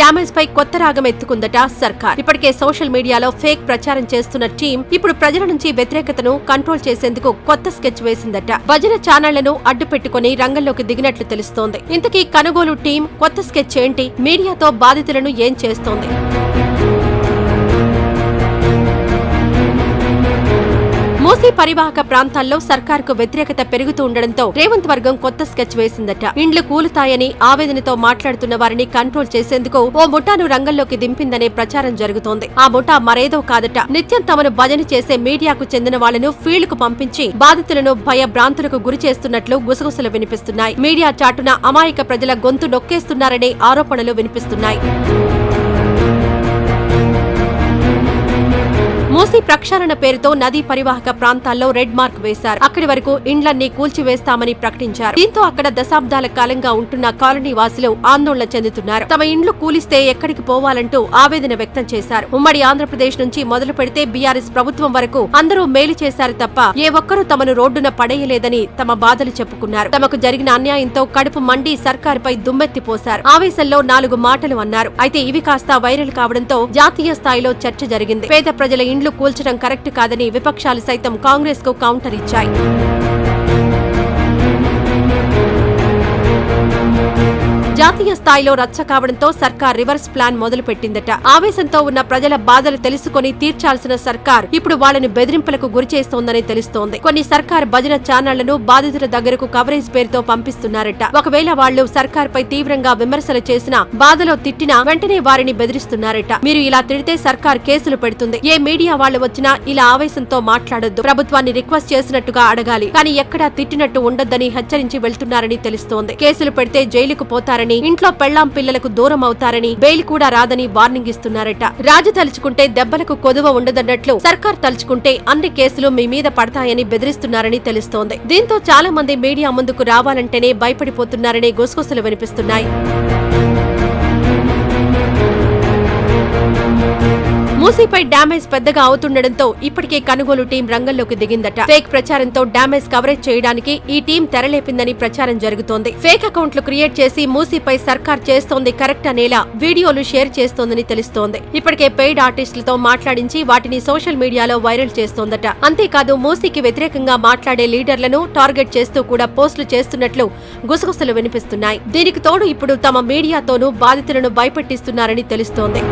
Damage పై కొత్త రాగం ఎత్తుకుందట సర్కార్. ఇప్పటికే సోషల్ మీడియాలో ఫేక్ ప్రచారం చేస్తున్న టీం ఇప్పుడు ప్రజల నుంచి వ్యతిరేకతను కంట్రోల్ చేసేందుకు కొత్త స్కెచ్ వేసిందట. భజన ఛానళ్ళను అడ్డు పెట్టుకుని రంగంలోకి దిగినట్లు తెలుస్తోంది. ఇంతకీ కనుగోలు టీం కొత్త స్కెచ్ ఏంటి? మీడియాతో బాధితులను ఏం చేస్తోంది? మూసీ పరివాహక ప్రాంతాల్లో సర్కార్కు వ్యతిరేకత పెరుగుతూ ఉండడంతో రేవంత్ వర్గం కొత్త స్కెచ్ వేసిందట. ఇండ్లు కూలుతాయని ఆవేదనతో మాట్లాడుతున్న వారిని కంట్రోల్ చేసేందుకు ఓ ముఠాను రంగంలోకి దింపిందనే ప్రచారం జరుగుతోంది. ఆ ముఠా మరేదో కాదట. నిత్యం తమను భజన చేసే మీడియాకు చెందిన వాళ్ళను ఫీల్డ్కు పంపించి బాధితులను భయభ్రాంతులకు గురి చేస్తున్నట్లు గుసగుసలు వినిపిస్తున్నాయి. మీడియా చాటున అమాయక ప్రజల గొంతు నొక్కేస్తున్నారనే ఆరోపణలు వినిపిస్తున్నాయి. మూసీ ప్రక్షాళన పేరుతో నదీ పరివాహక ప్రాంతాల్లో రెడ్ మార్క్ వేశారు. అక్కడి వరకు ఇండ్లన్నీ కూల్చివేస్తామని ప్రకటించారు. దీంతో అక్కడ దశాబ్దాల కాలంగా ఉంటున్న కాలనీ వాసులు ఆందోళన చెందుతున్నారు. తమ ఇండ్లు కూలిస్తే ఎక్కడికి పోవాలంటూ ఆవేదన వ్యక్తం చేశారు. ఉమ్మడి ఆంధ్రప్రదేశ్ నుంచి మొదలు పెడితే బీఆర్ఎస్ ప్రభుత్వం వరకు అందరూ మేలు చేశారు తప్ప ఏ ఒక్కరూ తమను రోడ్డున పడేయలేదని తమ బాధలు చెప్పుకున్నారు. తమకు జరిగిన అన్యాయంతో కడుపు మండి సర్కారుపై దుమ్మెత్తిపోశారు ఆవేశంలో నాలుగు మాటలు అన్నారు. అయితే ఇవి కాస్త వైరల్ కావడంతో జాతీయ స్థాయిలో చర్చ జరిగింది. పేద ప్రజల ఇండ్లు కూల్చడం కరెక్ట్ కాదని విపక్షాలు సైతం కాంగ్రెస్కు కౌంటర్ ఇచ్చాయి. జాతీయ స్థాయిలో రచ్చ కావడంతో సర్కార్ రివర్స్ ప్లాన్ మొదలు పెట్టిందట ఆవేశంతో ఉన్న ప్రజల బాధలు తెలుసుకొని తీర్చాల్సిన సర్కార్ ఇప్పుడు వాళ్ళని బెదిరింపులకు గురి చేస్తోందని తెలుస్తోంది. కొన్ని సర్కార్ భజన ఛానళ్ళను బాధితుల దగ్గరకు కవరేజ్ పేరుతో పంపిస్తున్నారట. ఒకవేళ వాళ్ళు సర్కార్ పై తీవ్రంగా విమర్శలు చేసినా బాధలో తిట్టినా వెంటనే వారిని బెదిరిస్తున్నారట. మీరు ఇలా తిడితే సర్కార్ కేసులు పెడుతుంది. ఏ మీడియా వాళ్ళు వచ్చినా ఇలా ఆవేశంతో మాట్లాడొద్దు. ప్రభుత్వాన్ని రిక్వెస్ట్ చేసినట్టుగా అడగాలి. కానీ ఎక్కడా తిట్టినట్టు ఉండొద్దని హెచ్చరించి వెళ్తున్నారని తెలుస్తోంది. కేసులు పెడితే జైలుకు పోతారని ఇంట్లో పెళ్ళాం పిల్లలకు దూరం అవుతారని బెయిల్ కూడా రాదని వార్నింగ్ ఇస్తున్నారట. రాజు తలుచుకుంటే దెబ్బలకు కొదువ ఉండదన్నట్లు సర్కార్ తలుచుకుంటే అన్ని కేసులు మీ మీద పడతాయని బెదిరిస్తున్నారని తెలుస్తోంది. దీంతో చాలా మంది మీడియా ముందుకు రావాలంటేనే భయపడిపోతున్నారనే గుసగుసలు వినిపిస్తున్నాయి. మూసీపై డ్యామేజ్ పెద్దగా అవుతుండటంతో ఇప్పటికే కనుగోలు టీం రంగంలోకి దిగిందట. ఫేక్ ప్రచారంతో డ్యామేజ్ కవరేజ్ చేయడానికి ఈ టీం తెరలేపిందని ప్రచారం జరుగుతోంది. ఫేక్ అకౌంట్లు క్రియేట్ చేసి మూసీపై సర్కార్ చేస్తోంది కరెక్ట్ అనేలా వీడియోలు షేర్ చేస్తోందని తెలుస్తోంది. ఇప్పటికే పెయిడ్ ఆర్టిస్టులతో మాట్లాడించి వాటిని సోషల్ మీడియాలో వైరల్ చేస్తోందట. అంతేకాదు మూసీకి వ్యతిరేకంగా మాట్లాడే లీడర్లను టార్గెట్ చేస్తూ కూడా పోస్టులు చేస్తున్నట్లు గుసగుసలు వినిపిస్తున్నాయి. దీనికి తోడు ఇప్పుడు తమ మీడియాతోనూ బాధితులను భయపెట్టిస్తున్నారని తెలుస్తోంది.